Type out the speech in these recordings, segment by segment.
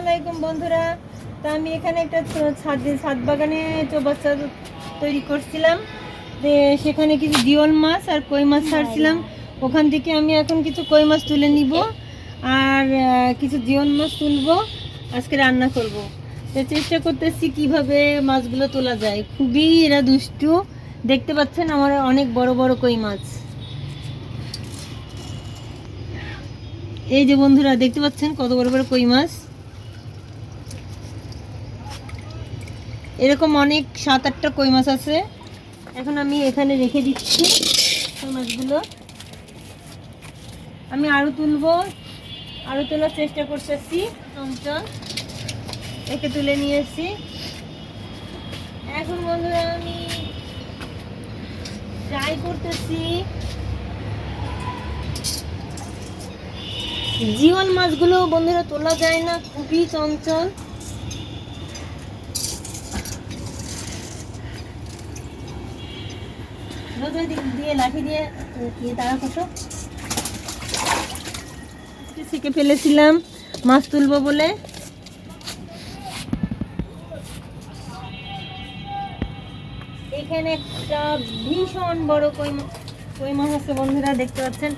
আলাইকুম বন্ধুরা। তা আমি এখানে একটা ছাদ ছাদ বাগানে চৌবাচ্চা তৈরি করছিলাম। সেখানে কিছু দিওল মাছ আর কই মাছ ছাড়ছিলাম। ওখান থেকে আমি এখন কিছু কই মাছ তুলে নিব আর কিছু জিওল মাছ তুলবো। আজকে রান্না করব। তো চেষ্টা করতেছি কীভাবে মাছগুলো তোলা যায়। খুবই এরা দুষ্টু। দেখতে পাচ্ছেন আমার অনেক বড় বড় কই মাছ। এই যে বন্ধুরা, দেখতে পাচ্ছেন কত বড় বড় কই মাছ। এরকম অনেক সাত আটটা কই মাছ আছে। এখন আমি এখানে রেখে দিচ্ছি কই মাছগুলো। আমি আরও তুলবো আরও তোলার চেষ্টা করতেছি চঞ্চল একে তুলে নিয়েছি। এখন বন্ধুরা আমি ট্রাই করতেছি। জিওল মাছগুলো বন্ধুরা তোলা যায় না, খুবই চঞ্চল। কত? শিখে ফেলেছিলাম মাছ তুলবো বলে। এখানে একটা ভীষণ বড় কই কই মাছ আছে বন্ধুরা, দেখতে পাচ্ছেন?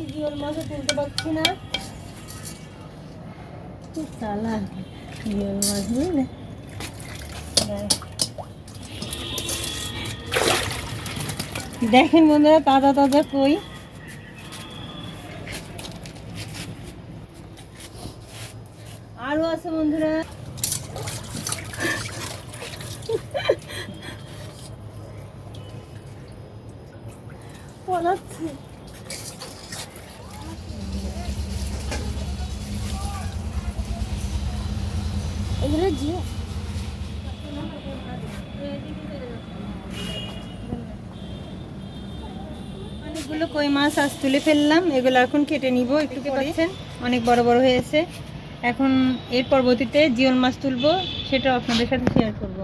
একটি জিওল মাছও তুলতে পারছি না। খুব জিওল মাছ, বুঝলে? দেখেন বন্ধুরা, তাজা তাজা কই। আরও আছে বন্ধুরা। পলাচ্ছে। এগুলো জিও। অনেকগুলো কই মাছ আজ তুলে ফেললাম এগুলো এখন কেটে নিব একটু পাচ্ছেন? অনেক বড় বড় হয়েছে এখন এর পরবর্তীতে জিওল মাছ তুলবো সেটা আপনাদের সাথে শেয়ার করব।